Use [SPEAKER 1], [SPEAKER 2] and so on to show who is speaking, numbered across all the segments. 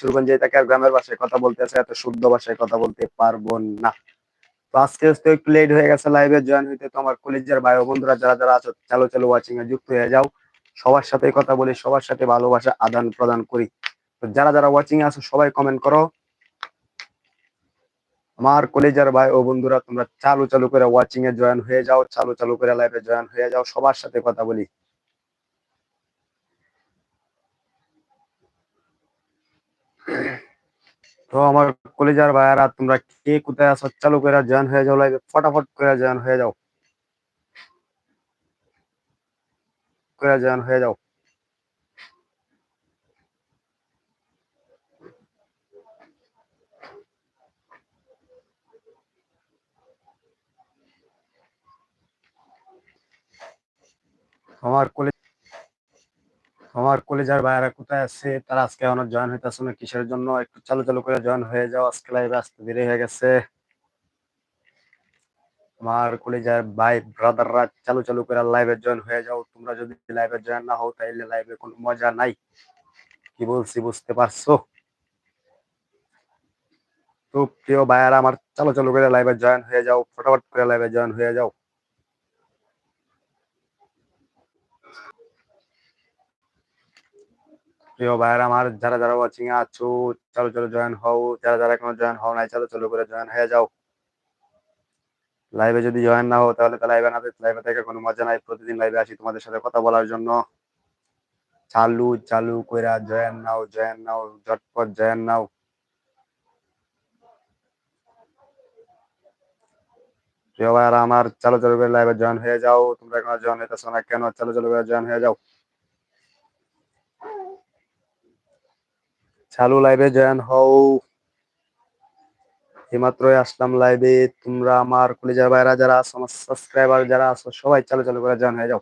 [SPEAKER 1] কিশোরগঞ্জে তাকে আর গ্রামের ভাষায় কথা বলতে আছে, এত শুদ্ধ ভাষায় কথা বলতে পারব না। তো আজকে একটু লেট হয়ে গেছে লাইভে জয়েন হইতে কলেজের ভাই বন্ধুরা যারা যারা আছো, চালো চালো ওয়াচিং এ যুক্ত হয়ে যাও। সবার সাথে কথা বলি, সবার সাথে ভালোবাসা, আদান প্রদান করি। তো যারা যারা ওয়াচিং এ আছো, সবাই কমেন্ট করো। আমার কলেজের ভাই ও বন্ধুরা, তোমরা চালু চালু করে ওয়াচিং এ জয়েন হয়ে যাও, চালু চালু করে লাইভে জয়েন হয়ে যাও, সবার সাথে কথা বলি। তো আমার কলেজার ভাইয়ারা তোমরা কে কোথায় আছো চালু করে জয়েন হয়ে যাও লাইভে ফটাফট করে জয়েন হয়ে যাও করে জয়েন হয়ে যাও আমার কলেজ আমার কলেজার ভাইয়ারা কোথায় আছে, তারা আজকে আমার জয়েন হইতেছে না কিসের জন্য, একটু চালু চালু করে জয়েন হয়ে যাও, আজকে লাইভে আসতে দেরি হয়ে গেছে। আমার কলেজার ভাই ব্রাদাররা চালু চালু করে লাইভে জয়েন হয়ে যাও, তোমরা যদি লাইভে জয়েন না হও, তাইলে লাইভে কোনো মজা নাই। কি বলছি বুঝতে পারছ? তো প্রিয় ভাইয়ারা, আমার চালু চালু করে লাইভে জয়েন হয়ে যাও, ফটাফট করে লাইভে জয়েন হয়ে যাও। প্রিয় ভাইয়ারা আমার, যারা যারা ওয়াচিং এ আছো, চালু চালু জয়েন হও। যারা যারা এখনও জয়েন হও নাই, চলো চলো করে জয়েন হয়ে যাও। লাইভে যদি জয়েন না হও, তাহলে তো লাইভে না লাইভে থেকে কোনো মজা নাই। প্রতিদিন লাইভে আসি তোমাদের সাথে কথা বলার জন্য। চালু চালু কইরা জয়েন নাও জয়েন নাও, ঝটপট জয়েন নাও। প্রিয় ভাইয়ারা আমার, চালু চালু করে লাইভে জয়েন হয়ে যাও। তোমরা এখনও জয়েন হইতেছো না কেন? চালু চালু করে জয়েন হয়ে যাও। চালু লাইভে জয়েন হও। এইমাত্রই আসলাম লাইভে তোমরা আমার কলেজের ভাইরা যারা আছো, আমার সাবস্ক্রাইবার যারা আছো, সবাই চালু চালু করে জয়েন হয়ে যাও।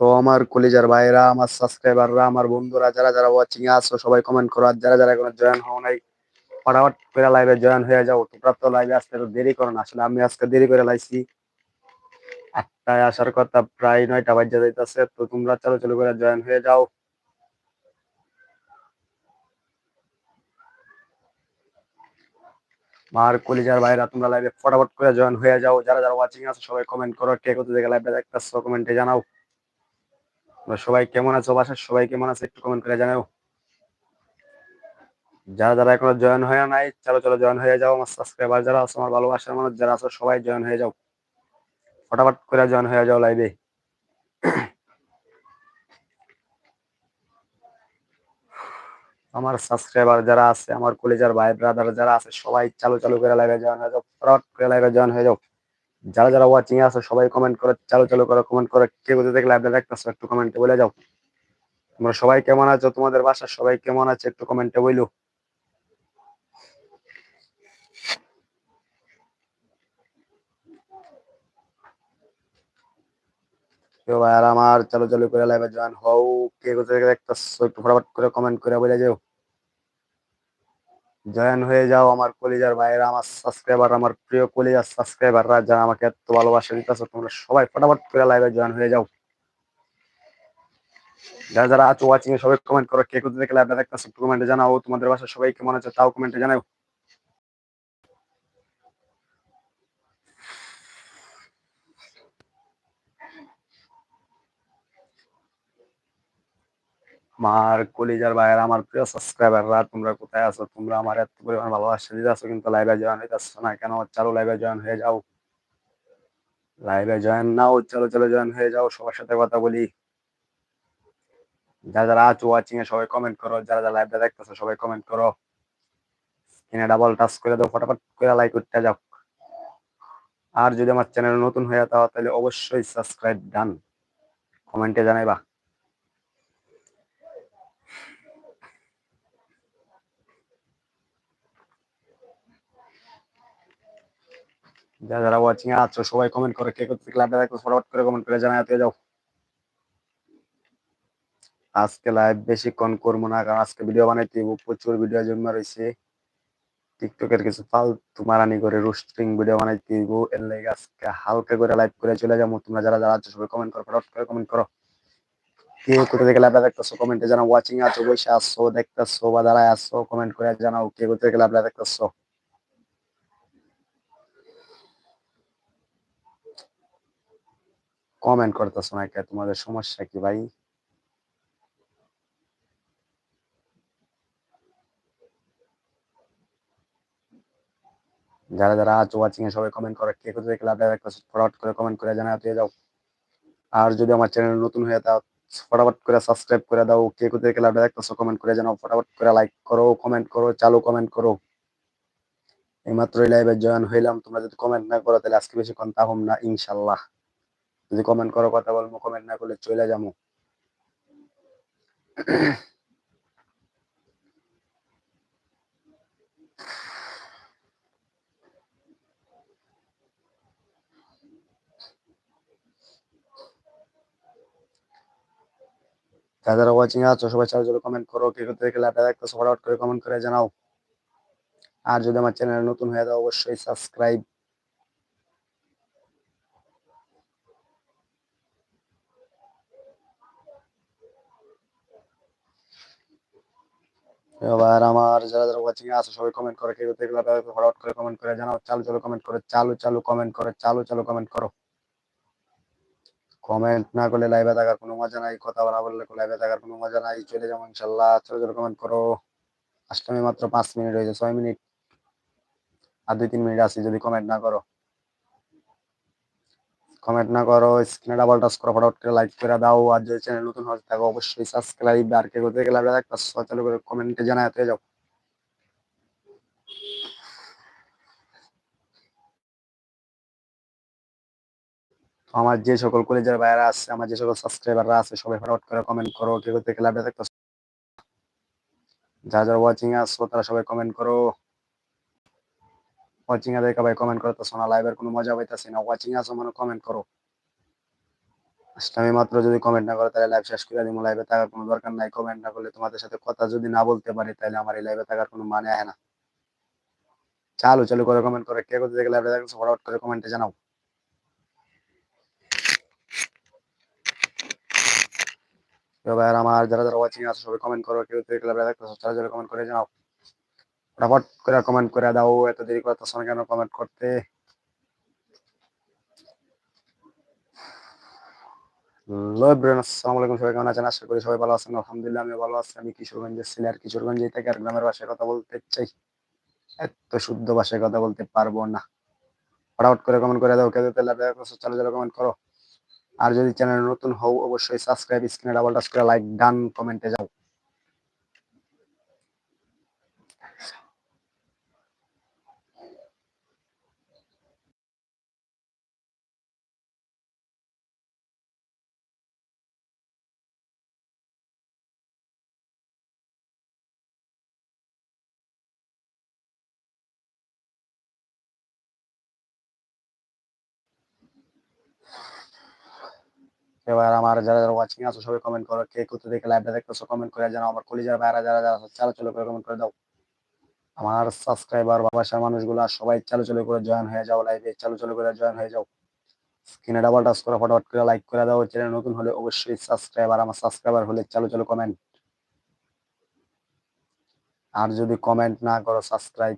[SPEAKER 1] তো আমার কলেজের ভাইরা আমার সাবস্ক্রাইবাররা আমার বন্ধুরা, যারা যারা ওয়াচিং এ আছো, সবাই কমেন্ট করো। আর যারা যারা এখনও জয়েন হও নাই ফটাফট করে লাইভে জয়েন হয়ে যাও, তোমরা তো লাইভে আসতে দেরি করো না। আসলে আমি আজকে দেরি করে লাইছি। আটটায় আসার কথা প্রায় নয়টা বাজে যাইতেছে, তো তোমরা চালু চালু করে জয়েন হয়ে যাও। মার কলিজার ভাইরা তোমরা লাইভে ফটাফট করে জয়েন হয়ে যাও। যারা যারা ওয়াচিং আছে, সবাই কমেন্ট করো, কে কোথা থেকে লাইভে দেখতেছো কমেন্টে জানাও। সবাই কেমন আছো? বাসার সবাই কেমন আছে? একটু কমেন্ট করে জানাও। যারা যারা এখনও জয়েন হয়ে নাই, চলো চলো জয়েন হয়ে যাও আমার সাবস্ক্রাইবার যারা আছে, আমার ভালোবাসার মানুষ যারা আছে, সবাই জয়েন হয়ে যাও। ফটাফট করে জয়েন হয়ে যাও লাইভে আমার সাবস্ক্রাইবার যারা আছে, আমার কলেজার ভাই ব্রাদার যারা আছে, সবাই চালু চালু করে লাইভে জয়েন হয়ে যাও। ফটাফট করে লাইভে জয়েন হয়ে যাও। যারা যারা ওয়াচিং আছে, সবাই কমেন্ট করে, চালু চালু করে কমেন্ট করে, কে কোথা থেকে লাইভে দেখতেছো একটু কমেন্টে বলে যাও। তোমরা সবাই কেমন আছো? তোমাদের বাসার সবাই কেমন আছে? একটু কমেন্টে বইলো কেউ আমার চালু চালু করে লাইভে জয়েন হও। কে কোথা থেকে দেখতেছো, একটু ফটাফট করে কমেন্ট করে বলে যাও। জয়েন হয়ে যাও আমার কলিজার ভাইয়েরা, আমার সাবস্ক্রাইবার আমার প্রিয় কলিজার সাবস্ক্রাইবাররা যারা আমাকে এত ভালোবাসা দিতেছো, তোমরা সবাই ফটাফট করে লাইভে জয়েন হয়ে যাও। যারা যারা আছো ওয়াচিং এ সবাই কমেন্ট করো, কে কোথা থেকে লাইভটা দেখতেছো কমেন্টে জানাও। তোমাদের বাসা সবাই কেমন আছে তাও কমেন্টে জানাও। আমার কলিজার ভাইয়ের আমার প্রিয় সাবস্ক্রাইবাররা তোমরা কোথায় আছো? তোমরা আমার এত পরিমাণ ভালোবাসা দিতে আছো, কিন্তু লাইভে জয়েন হইতেছো না। কেন? চালু লাইভে জয়েন হয়ে যাও। লাইভে জয়েন নাও, চলো চলো জয়েন হয়ে যাও। সবার সাথে কথা বলি। যারা যারা আছো ওয়াচিং এ সবাই কমেন্ট করো। যারা যারা লাইভটা দেখতেছো, সবাই কমেন্ট করো। স্ক্রিনে ডাবল টাচ করে দাও, ফটাফট করে লাইক করতে যাও। আর যদি আমার চ্যানেল নতুন হয়ে থাকো তাহলে অবশ্যই সাবস্ক্রাইব ডান কমেন্টে জানাইবা। যারা যারা ওয়াচিং এ আছো, সবাই কমেন্ট করে, কে কোথা থেকে লাইভটা দেখো ফটাফট করে কমেন্ট করে জানাতে যাও। আজকে লাইভ বেশিক্ষণ করব না, কারণ আজকে ভিডিও বানাইতে প্রচুর ভিডিও জমা রয়েছে টিকটকের কিছু ফালতু মারানি করে রোস্টিং ভিডিও বানাইতে দিব এর লাগে আজকে হালকা করে লাইভ করে চলে যাব। তোমরা যারা যারা আছো, সবাই কমেন্ট করো ফটাফট করে কমেন্ট করো। কে কোথা থেকে লাইভটা দেখতেছো কমেন্টে জানাও। ওয়াচিং আছো, বসে আসছো দেখতেছো বা দাঁড়ায় আসছো কমেন্ট করে জানাও, কে কোথা থেকে লাইভটা দেখতেছো। কমেন্ট করতেছো না কে? তোমাদের সমস্যা কি ভাই? যারা যারা আছো ওয়াচিং এ সবাই কমেন্ট করো, কে কোথা থেকে লাইভটা দেখতেছো, ফটাফট করে কমেন্ট করে দিয়ে যাও। আর যদি আমার চ্যানেল নতুন হয়ে দাও ফটাফট করে সাবস্ক্রাইব করে দাও। কে কোথা থেকে লাইভটা দেখতেছো কমেন্ট করে জানাও। ফটাফট করে লাইক করো কমেন্ট করো, চালু কমেন্ট করো। এইমাত্রই লাইভে জয়েন হইলাম। তোমরা যদি কমেন্ট না করো, তাহলে আজকে বেশিক্ষণ তাহম না, ইনশাল্লাহ। যদি কমেন্ট করো কথা বলব কমেন্ট না করলে চলে যাব যারা ওয়াচিং আছো, সবাই চার জোরে কমেন্ট করো, কে কোথা থেকে লাইভটা দেখতেছো ফটাফট করে কমেন্ট করে জানাও। আর যদি আমার চ্যানেল নতুন হয়ে যাও, অবশ্যই সাবস্ক্রাইব এবার আমার যারা যারা ওয়াচিং আছে, সবাই কমেন্ট করে কেউ থেকে ফরওয়ার্ড করে কমেন্ট করে জানাও, চালু চালু কমেন্ট করে, চালু চালু কমেন্ট করে, চালু চালু কমেন্ট করো। কমেন্ট না করলে লাইভে থাকার কোনো মজা নাই, কথা বলা বললে লাইভে থাকার কোনো মজা নাই, চলে যাব ইনশাল্লাহ, চলো চলো কমেন্ট করো। আজকে মাত্র পাঁচ মিনিট হয়েছে, ছয় মিনিট আর দুই তিন মিনিট আছে, যদি কমেন্ট না করো। কমেন্ট না করো স্ক্রিনে ডাবল টাচ করো, ফটাফট করে লাইক করে দাও। আর যদি চ্যানেল নতুন হয়ে থাকো, অবশ্যই সাবস্ক্রাইব আর কে করতে গেলে একটা চালু করে কমেন্টে জানাতে যাও। আমার যে সকল কলেজের বাইরে আছে, আমার যে সকল সাবস্ক্রাইবাররা আছে, সবাই ফটাফট করে কমেন্ট করো, কে করতে গেলে একটা যারা যারা ওয়াচিং আসছো তারা সবাই কমেন্ট করো। ওয়াচিং এ দেখা ভাই কমেন্ট করতে শোনা লাইভের কোনো মজা পাইতাছি না। ওয়াচিং আসো মানে কমেন্ট করো। আমি মাত্র যদি কমেন্ট না করো, তাহলে লাইভ শেষ করে দিব লাইভে থাকার কোনো দরকার নাই। কমেন্ট না করলে তোমাদের সাথে কথা যদি না বলতে পারি, তাহলে আমার এই লাইভে থাকার কোনো মানে হয় না। চালু চালু করে কমেন্ট করে। কে কোথা থেকে লাইভে দেখছ ফরওয়ার্ড করে কমেন্টে জানাও। এবার আমার যারা যারা ওয়াচিং আছে, সবাই কমেন্ট করো। কেউ থেকে লাইভে দেখছ তারা যারা কমেন্ট করে জানাও। ফটাফট করে কমেন্ট করে দাও, এত দেরি করতেছ না কেন কমেন্ট করতে? করি আর গ্রামের ভাষায় কথা বলতে চাই। এত শুদ্ধ ভাষায় কথা বলতে পারব না। করে কমেন্ট করে দাও কেউ কমেন্ট করো। আর যদি চ্যানেল নতুন হও, অবশ্যই সাবস্ক্রাইব স্ক্রিনে ডাবল টাচ করে লাইক ডান কমেন্টে যাও। এবার আমার যারা যারা ওয়াচিং আছো, সবাই কমেন্ট করো, কে কোথা থেকে লাইভটা দেখতেছো কমেন্ট করে জানাও। আমার কলিজার বাইরে যারা যারা চালু চালু করে কমেন্ট করে দাও। আমার সাবস্ক্রাইবার বাবাসার মানুষগুলো, সবাই চালু চালু করে জয়েন হয়ে যাও লাইভে চালু চালু করে জয়েন হয়ে যাও। স্ক্রিনে ডাবল টাচ করে, ফটাফট করে লাইক করে দাও। চ্যানেল নতুন হলে অবশ্যই সাবস্ক্রাইবার আমার সাবস্ক্রাইবার হলে চালু চালু কমেন্ট আর যদি কমেন্ট না করো সাবস্ক্রাইব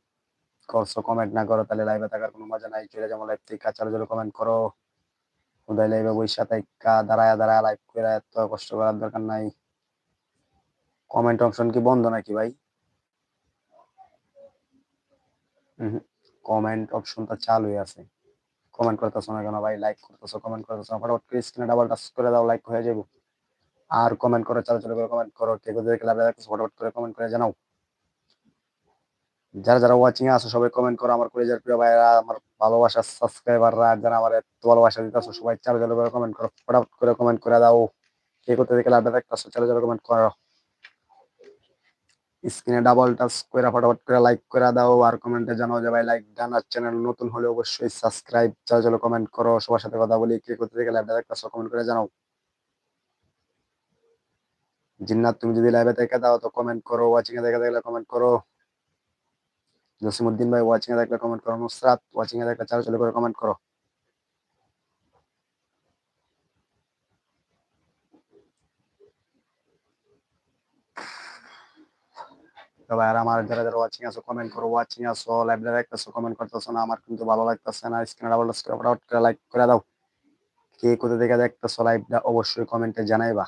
[SPEAKER 1] করছ কমেন্ট না করো, তাহলে লাইভে থাকার কোনো মজা নাই। চলে যাব লাইভ থেকে চালু চালু কমেন্ট করো। উদয় লাইভে বৈশা থাকা দাঁড়ায় দাঁড়ায় লাইভ করে এত কষ্ট করার দরকার নাই। কমেন্ট অপশন কি বন্ধ নাকি ভাই? কমেন্ট অপশনটা চালুই আছে। কমেন্ট করতেছো না কেন ভাই? লাইক করতেছো কমেন্ট করতেছো ফটাফট করে স্ক্রিনে ডাবল টাচ করে দাও লাইক হয়ে যাব আর কমেন্ট করো, চালু চালু করে কমেন্ট করো। কে কোথায় ফটাফট করে কমেন্ট করে জানাও। যারা যারা ওয়াচিং এ আছো, সবাই কমেন্ট করো। আমার কলেজের প্রিয় ভাইরা আমার ভালোবাসার সাবস্ক্রাইবাররা যারা আমার এত ভালোবাসা দিতেছো সবাই চালু চালু করে কমেন্ট করো। ফটাফট করে কমেন্ট করে দাও। কে কোথা থেকে লাভটা দেখতেছো চালু চালু কমেন্ট করো। স্ক্রিনে ডাবল টাচ করে, ফটাফট করে লাইক করে দাও। আর কমেন্টে জানাও যে ভাই লাইক ডান আর চ্যানেল নতুন হলে অবশ্যই সাবস্ক্রাইব চালু চালু কমেন্ট করো। সবার সাথে কথা বলি, কে কোথা থেকে লাইভটা দেখতেছো কমেন্ট করে জানাও। জিন্নাত, তুমি যদি লাইভে দেখে দাও, তো কমেন্ট করো। ওয়াচিং এ দেখে দেখলে কমেন্ট করো। জসিমউদ্দিন ভাই ওয়াচিং এ থাকলে কমেন্ট করো। নুসরাত ওয়াচিং এ থাকলে চালু চালু করে কমেন্ট করো। আর আমার যারা যারা ওয়াচিং আছো কমেন্ট করো। ওয়াচিং আছো লাইভে দেখতেছো কমেন্ট করতেছো না, আমার কিন্তু ভালো লাগতেছে না। স্ক্রিনে ডাবল করে করে লাইক করে দাও। কে কোথা থেকে দেখতেছো লাইভটা অবশ্যই কমেন্টে জানাইবা।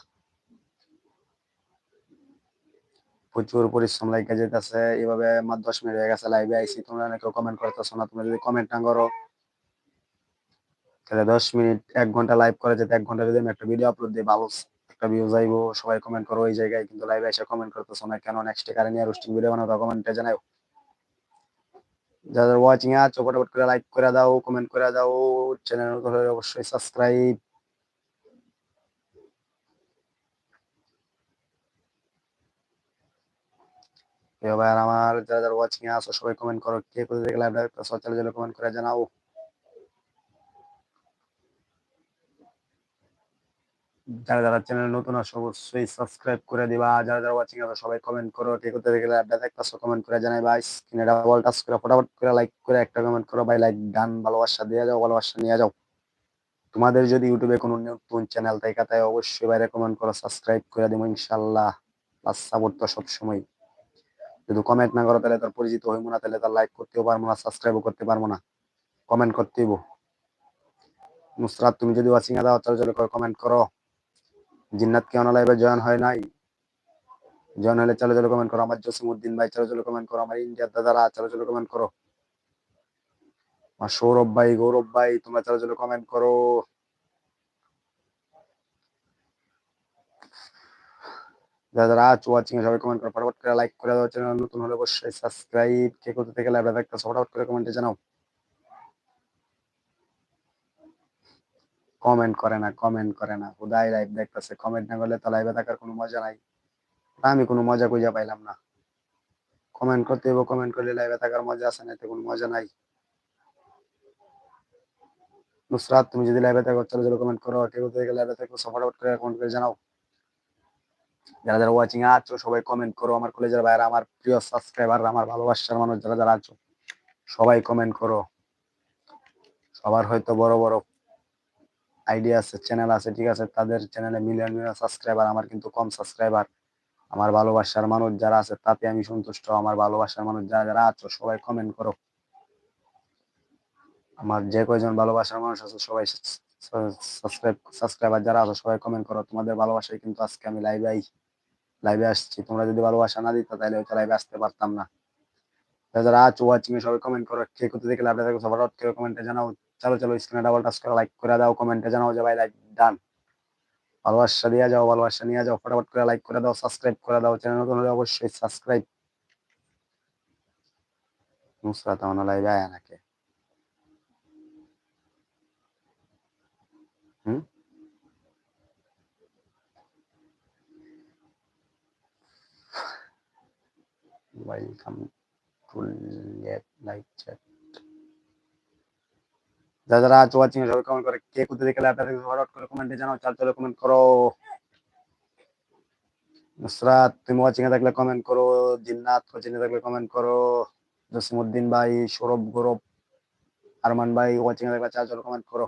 [SPEAKER 1] প্রচুর পরিশ্রম লাগে যেতেছে এভাবে আমার দশ মিনিট হয়ে গেছে লাইভে আইসি তোমরা অনেকে কমেন্ট করতেছো না, তোমরা যদি কমেন্ট না করো, তাহলে দশ মিনিট, এক ঘণ্টা লাইভ করে যেতে এক ঘণ্টা যদি আমি একটা ভিডিও আপলোড দিই, ভালো একটা ভিউ যাইবো সবাই কমেন্ট করো ওই জায়গায়, কিন্তু লাইভে এসে কমেন্ট করতেছো না, কেন নেক্সট কারে নিয়ে রোস্টিং ভিডিও বানাবো কমেন্টে জানাও যাদের ওয়াচিং আছো ফটাফট করে লাইক করে দাও কমেন্ট করে দাও চ্যানেল অবশ্যই সাবস্ক্রাইব এবার আমার, যারা যারা ওয়াচিং এ আছো, সবাই কমেন্ট করো, কে কোথা থেকে লাইভ দেখতেছো চ্যানেল জন্য কমেন্ট করে জানাও। যারা যারা চ্যানেল নতুন আসো অবশ্যই সাবস্ক্রাইব করে দিবা। যারা যারা ওয়াচিং আছো, সবাই কমেন্ট করো, কে কোথা থেকে লাইভটা দেখতেছো কমেন্ট করে জানাই ভাই। স্ক্রিনে ডাবল টাচ করে, ফটাফট করে লাইক করে একটা কমেন্ট করো, ভাই লাইক গান ভালোবাসা দিয়ে যাও, ভালোবাসা নিয়ে যাও। তোমাদের যদি ইউটিউবে কোনো নতুন চ্যানেল থাকে তাই অবশ্যই বাইরে কমেন্ট করো সাবস্ক্রাইব করে দেবো ইনশাল্লাহ সাপোর্ট তো সবসময় যদি কমেন্ট না করো তাহলে তার পরিচিত হইব না, তাহলে তার লাইক করতেও পারব না সাবস্ক্রাইবও করতে পারব না। কমেন্ট করতেইব নুসরাত, তুমি যদি ওয়াচিং দাও, তাহলে কমেন্ট করো জিন্নাত কেন লাইভে জয়েন হয় নাই? জয়েন হলে চলো চলো কমেন্ট করো। আমার জসিমউদ্দিন ভাই, চলো চলো কমেন্ট করো। আমার ইন্ডিয়ার দাদারা, চলো চলো কমেন্ট করো। আমার সৌরভ ভাই, গৌরব ভাই, তোমরা চলো চলো কমেন্ট করো। যারা যারা আছো ওয়াচিং সবাই কমেন্ট করো করে লাইক করে চ্যানেল নতুন হলে অবশ্যই সাবস্ক্রাইব কে কোথা থেকে লাইভে ফটাফট করে কমেন্টে জানাও। কমেন্ট করে না কমেন্ট করে না। খুদাই লাইভ দেখতেছে কমেন্ট না করলে তো লাইভে থাকার কোনো মজা নাই। আমি কোনো মজা খুঁজে পাইলাম না। কমেন্ট করতে হইব কমেন্ট করলে লাইভে থাকার মজা আছে না এতে কোনো মজা নাই। নুসরাত, তুমি যদি লাইভে থাকো চলো চলো কমেন্ট করো। কেউ থেকে লাইভে থাকো ফটাফট করে কমেন্ট করে জানাও। যারা যারা ওয়াচিং আছো, সবাই কমেন্ট করো। আমার কলেজের বাইরে আমার প্রিয় সাবস্ক্রাইবার আমার ভালোবাসার মানুষ যারা যারা আছো, সবাই কমেন্ট করো। সবার হয়তো বড় বড় আইডিয়া আছে চ্যানেল আছে, ঠিক আছে? তাদের চ্যানেলে মিলিয়ন মিলিয়ন সাবস্ক্রাইবার আমার কিন্তু কম সাবস্ক্রাইবার আমার ভালোবাসার মানুষ যারা আছে, তাতে আমি সন্তুষ্ট। আমার ভালোবাসার মানুষ যারা যারা আছো, সবাই কমেন্ট করো। আমার যে কয়জন ভালোবাসার মানুষ আছে, সবাই সাবস্ক্রাইব সাবস্ক্রাইবার যারা আছে, সবাই কমেন্ট করো। তোমাদের ভালোবাসায় কিন্তু আজকে আমি লাইভে আই লাইভে আসছি। তোমরা যদি ভালোবাসা না দিত, তাহলে হয়তো লাইভে আসতে পারতাম না। যারা আছো ওয়াচিং এ, সবাই কমেন্ট করো। কে কোথা থেকে লাইভে থাকো সবার করে কমেন্টে জানাও। চলো চলো স্ক্রিনে ডাবল টাচ করে লাইক করে দাও কমেন্টে জানাও যে ভাই লাইক ডান ভালোবাসা দিয়ে যাও, ভালোবাসা নিয়ে যাও, ফটাফট করে লাইক করে দাও সাবস্ক্রাইব করে দাও। চ্যানেল নতুন হলে অবশ্যই সাবস্ক্রাইব নুসরাত, আমার লাইভে আয় নাকি? হুম? ওয়েলকাম টু লাইভ চ্যাট যারা যারা আছো ওয়াচিং সবাই কমেন্ট করে, কে কোথা থেকে দেখছ ফটাফট করে কমেন্টে জানাও, চাল চলো কমেন্ট করো। নুসরাত, তুমি ওয়াচিং এ থাকলে কমেন্ট করো, জিন্নাত ওয়াচিং এ থাকলে কমেন্ট করো। জসিমউদ্দিন ভাই, সৌরভ গৌরব, আরমান ভাই ওয়াচিং এ থাকলে চাল চলো কমেন্ট করো।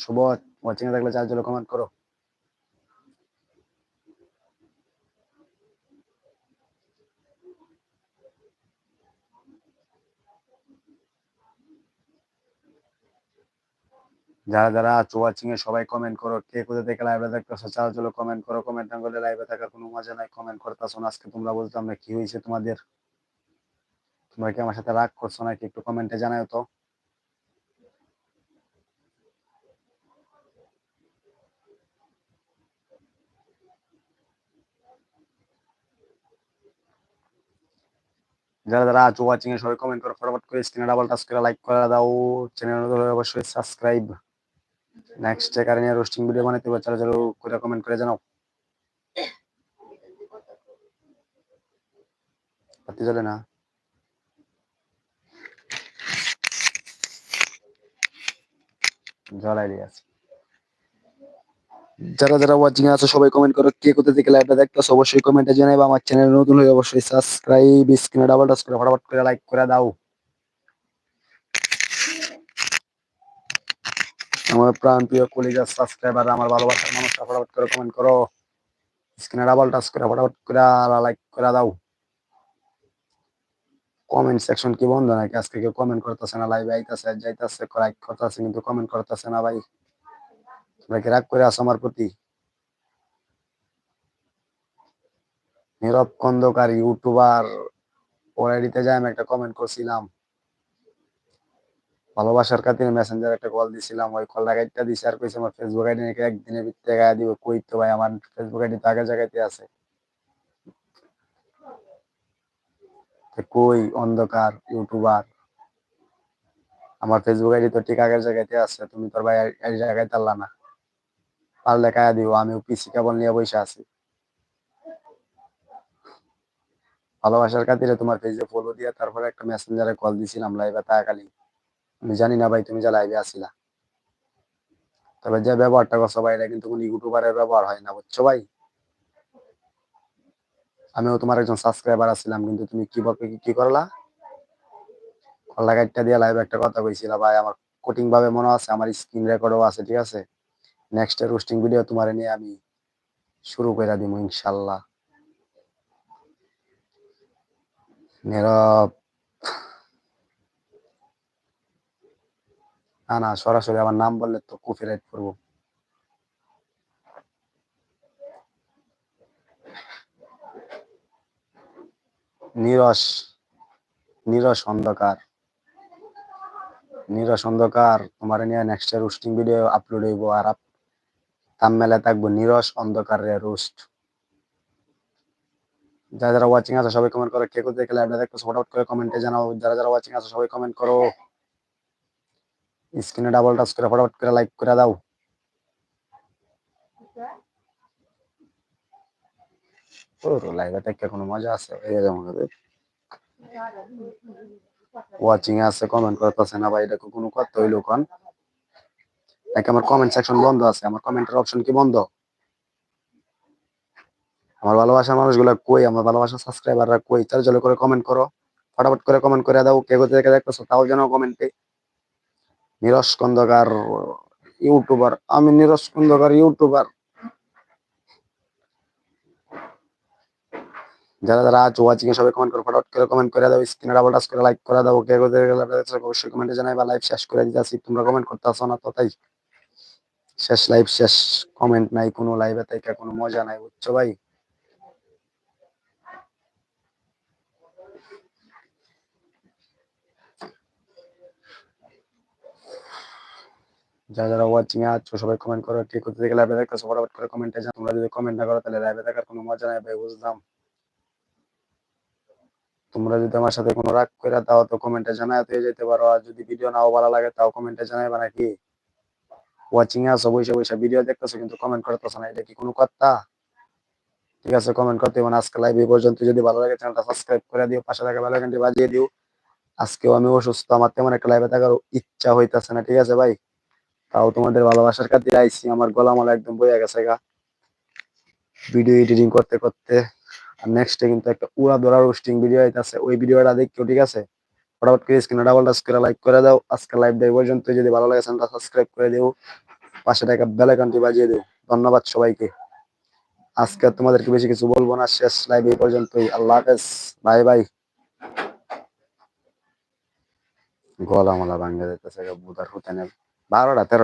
[SPEAKER 1] শুভ ওয়াচিং এ থাকলে চাল চলো কমেন্ট করো। যারা যারা আছো ওয়াচিং এ, সবাই কমেন্ট করো। কে কোথা থেকে লাইভে দেখতেছো চাল চলো কমেন্ট করো। কমেন্ট না করলে লাইভে থাকার কোনো মজা নাই। কমেন্ট করতেছো না, আজকে তোমরা বলতাম না কি হয়েছে তোমাদের। তোমরা কি আমার সাথে রাগ করছ নাকি একটু কমেন্টে জানাও তো। যারা যারা আছো ওয়াচিং এ সবাই কমেন্ট করো, ফটাফট করে স্ক্রিনে ডাবল টাচ করে লাইক করে দাও চ্যানেল অবশ্যই সাবস্ক্রাইব নেক্সট এ কারণে রোস্টিং ভিডিও বানাতে হবে, চলো চলো করে কমেন্ট করে জানাও। বাতি জ্বলে না? জ্বলাই দিয়ে আছে যারা যারা ওয়াচিং আছে, সবাই কমেন্ট করো, কে কোথা থেকে লাইভটা দেখতেছো, অবশ্যই কমেন্টে জানাইবা। আমার চ্যানেল নতুন হয়ে অবশ্যই সাবস্ক্রাইব স্ক্রিনে ডাবল টাচ করে ফটাফট করে লাইক করে দাও। আমার প্রাণ প্রিয় কলিজার সাবস্ক্রাইবার আমার ভালোবাসার মানুষটা ফটাফট করে কমেন্ট করো। স্ক্রিনে ডাবল টাচ করে ফটাফট করে লাইক করে দাও। কমেন্ট সেকশন কি বন্ধ? নাকি আজকে কেউ কমেন্ট করতেছে না? লাইভে আইতাছে, যাইতাছে লাইক করতেছে, কিন্তু কমেন্ট করতেছে না ভাই। তোমরা কি রাগ করে আছো আমার প্রতি? নীরব খন্দকার ইউটিউবার ওর আইডিতে যাই আমি একটা কমেন্ট করছিলাম। ভালোবাসার খাতিরে মেসেঞ্জার একটা কল দিছিলাম, ওই কল লাগাইটা দিছি আর কইছে আমার ফেসবুক আইডি নাকি একদিনের ভিতরে গায়ে দিব। কই তো ভাই, আমার ফেসবুক আইডি তো আগে জায়গাতে আছে। কই অন্ধকার ইউটিউবার? আমার ফেসবুক আইডি তো ঠিক আগের জায়গাতে আছে, তুমি তোর ভাই জায়গায় তাল্লা না। পারলে কায়া আমি পিসি কেবল নিয়ে বসে আছি। ভালোবাসার খাতিরে তোমার ফলো দিয়ে তারপরে একটা মেসেঞ্জারে কল লাইভে আমি জানি না ভাই, তুমি যা লাইভে আসিলা তবে যে ব্যবহারটা করছ ভাই, এটা কিন্তু কোনো ইউটিউবারের ব্যবহার হয় না, বুঝছ ভাই? আমিও তোমার একজন সাবস্ক্রাইবার আছিলাম, কিন্তু তুমি কি বলবে কি করলা? কল্লা গাইডটা দিয়ে লাইভে একটা কথা কইছিলা, ভাই, আমার কোটিং ভাবে মনে আছে, আমার স্ক্রিন রেকর্ডও আছে, ঠিক আছে? নেক্সট রোস্টিং ভিডিও তোমার নিয়ে আমি শুরু করে দিব ইনশাল্লাহ। নীরব। না না, সরাসরি আমার নাম বললে তো কপিরাইট করব। নিরস নিরস অন্ধকার। নিরস অন্ধকার, তোমার নিয়ে নেক্সট রোস্টিং ভিডিও আপলোড হইব আর থাম্বনেলে থাকব, নিরস অন্ধকার রোস্ট। যারা যারা ওয়াচিং আছে, সবাই কমেন্ট করো, কে কোথায় লাইভটা দেখতেছো ফটাফট করে কমেন্টে জানাও। যারা যারা ওয়াচিং আছে, সবাই কমেন্ট করো। স্ক্রিনে ডাবল টাচ করে ফটাফট করে লাইক করে দাও। লাইভে থেকে কোনো মজা আছে? ওয়াচিং আছে কমেন্ট করতেছে না ভাই, এটা কোনো কথা হইল কোন? নাকি আমার কমেন্ট সেকশন বন্ধ আছে। আমার কমেন্টের অপশন কি বন্ধ? আমার ভালোবাসার মানুষগুলো কই? আমার ভালোবাসার সাবস্ক্রাইবাররা কই? তার জলে করে কমেন্ট করো। ফটাফট করে কমেন্ট করে দাও। কে কোথা থেকে দেখতেছো তাও যেন কমেন্টে নিরস খন্দকার ইউটিউবার আমি নিরস খন্দকার ইউটিউবার যারা যারা আছো ওয়াচিং এ সবাই কমেন্ট করে। ফটাফট করে কমেন্ট করে দাও। স্ক্রিনে ডাবল টাচ করে লাইক করে দাও। কে কোথা থেকে দেখতেছো অবশ্যই কমেন্টে জানাই বা লাইভ শেষ করে দিতেছি। তোমরা কমেন্ট করতেছো না, তো তাই। শেষ লাইভ শেষ কমেন্ট নাই, কোনো লাইভে থেকে কোনো মজা নাই, বুঝছ ভাই? যারা যারা ওয়াচিং আছো, সবাই কমেন্ট করো, কে কোথা থেকে লাইভে দেখতেছো, ফটাফট করে কমেন্টে জানাও। তোমরা যদি কমেন্ট না করো, তাহলে লাইভে দেখার কোনো মজা নাই ভাই, বুঝলাম। তোমরা যদি আমার সাথে কোনো রাগ করে দাও, তো কমেন্টে জানাই তো যেতে পারো। আর যদি ভিডিও নাও ভালো লাগে, তাও কমেন্টে জানাইবা নাকি? ওয়াচিং এ আছো, বসে বসে ভিডিও দেখতেছো, কিন্তু কমেন্ট করতেছো না, এটা কি কোনো কথা? ঠিক আছে কমেন্ট করতে মানে আজকে লাইভ এই পর্যন্ত। যদি ভালো লাগে চ্যানেলটা সাবস্ক্রাইব করে দিও, পাশে থাকা বেল আইকনটি বাজিয়ে দিও। আজকেও আমি অসুস্থ, আমার তেমন একটা লাইভে থাকার ইচ্ছা হইতাছে না, ঠিক আছে ভাই? তাও তোমাদের ভালোবাসার খাতিরে আইছি, আমার গলা মালা একদম বইয়া গেছে গা। ভিডিও এডিটিং করতে করতে, আর নেক্সটে কিন্তু একটা উড়া ধরা রোস্টিং ভিডিও আইতাছে, ওই ভিডিওটা দেখো ঠিক আছে? ফটাফট করে স্ক্রিনে ডাবল টাচ করে লাইক করে দাও। আজকে লাইভ এই পর্যন্ত যদি ভালো লাগে চ্যানেলটা সাবস্ক্রাইব করে দিও। পাশে থাকা বেল আইকনটি বাজিয়ে দিও। ধন্যবাদ সবাইকে। আজকে তোমাদেরকে বেশি কিছু বলব না। শেষ লাইভ এই পর্যন্তই। আল্লাহ হাফেজ। Bye bye. গলা ভাঙ্গা যেতেছে বুধার হুতেনে বারোটা তেরো